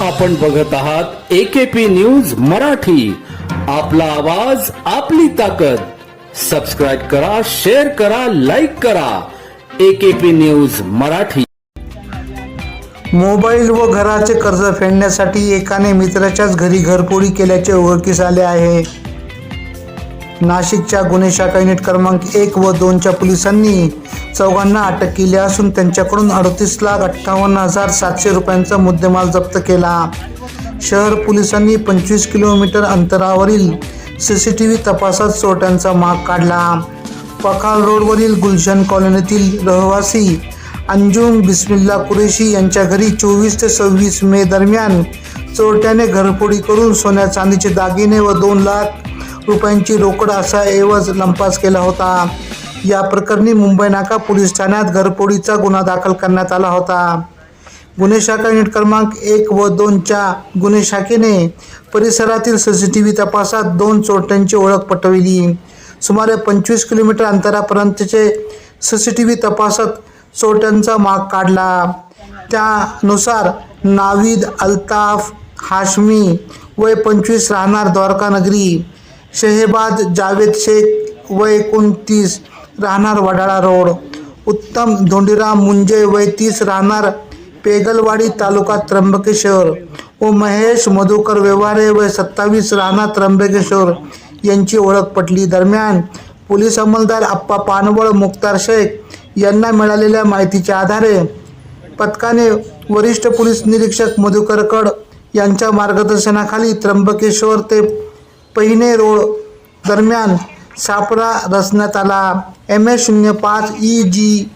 आपण बघत आहात एकेपी न्यूज मराठी. आपला आवाज आपली ताकद. सबस्क्राईब करा शेअर करा लाईक करा. AKP news Marathi. मोबाईल व घराचे कर्ज फेडण्यासाठी एकाने मित्राच्याच घरी घरपोळी केल्याचे उघडकीस आले आहे. नाशिकच्या गुन्हे शाखा युनिट क्रमांक एक व दोनच्या पोलिसांनी चौघांना अटक केली असून त्यांच्याकडून अडतीस लाख अठ्ठावन्न हजार सातशे रुपयांचा मुद्देमाल जप्त केला. शहर पोलिसांनी पंचवीस किलोमीटर अंतरावरील सी सी टी व्ही तपासात चोरट्यांचा माग काढला. पखाल रोडवरील गुलशन कॉलनीतील रहिवासी अंजुम बिस्मिल्ला कुरेशी यांच्या घरी चोवीस ते सव्वीस मे दरम्यान चोरट्याने घरफोडी करून सोन्या चांदीचे दागिने व दोन लाख रुपयांची रोकड असा एवज लंपास केला होता. या प्रकरणी मुंबई नाका पोलीस ठाण्यात घरफोडीचा गुन्हा दाखल करण्यात आला होता. गुन्हे शाखा युनिट क्रमांक एक व दोनच्या गुन्हे शाखेने परिसरातील सी सी टी व्ही तपासात दोन चोरट्यांची ओळख पटविली. सुमारे पंचवीस किलोमीटर अंतरापर्यंतचे सी सी टी व्ही तपासात चोरट्यांचा माग काढला. त्यानुसार नाविद अल्ताफ हाशमी वय पंचवीस राहणार द्वारकानगरी शहेबाज जावेद शेख वय एकोणतीस राहणार वडाळा रोड. उत्तम धोंडीराम मुंजे वय तीस राहणार पेगलवाडी तालुका त्र्यंबकेश्वर. व महेश मधुकर व्यवहारे वय सत्तावीस राहणार त्र्यंबकेश्वर. यांची ओळख पटली. दरम्यान पोलीस अंमलदार आप्पा पानवळ मुक्तार शेख यांना मिळालेल्या माहितीच्या आधारे पथकाने वरिष्ठ पोलीस निरीक्षक मधुकरकड यांच्या मार्गदर्शनाखाली त्र्यंबकेश्वर ते पहिने रोड दरम्यान सापळा रचण्यात आला. एम ए शून्य पाच ई जी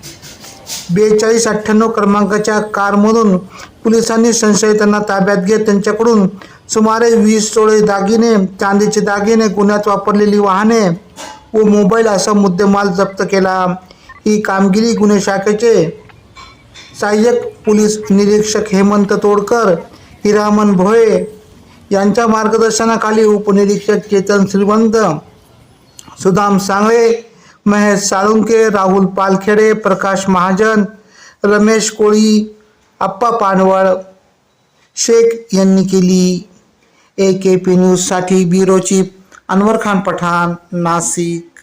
बेचाळीस अठ्ठ्याण्णव क्रमांकाच्या कारमधून पोलिसांनी संशयितांना ताब्यात घेत त्यांच्याकडून सुमारे वीस तोळे दागिने चांदीचे दागिने गुन्ह्यात वापरलेली वाहने व मोबाईल असा मुद्देमाल जप्त केला. ही कामगिरी गुन्हे शाखेचे सहाय्यक पोलीस निरीक्षक हेमंत तोडकर हिरामन भोये यांच्या मार्गदर्शनाखाली उपनिरीक्षक चेतन श्रीवंत सुदाम सांगळे महेश साळुंके राहुल पालखेडे प्रकाश महाजन रमेश कोळी आप्पा पानवळ शेख यांनी केली. ए के पी न्यूजसाठी ब्युरो चीफ अनवर खान पठाण नाशिक.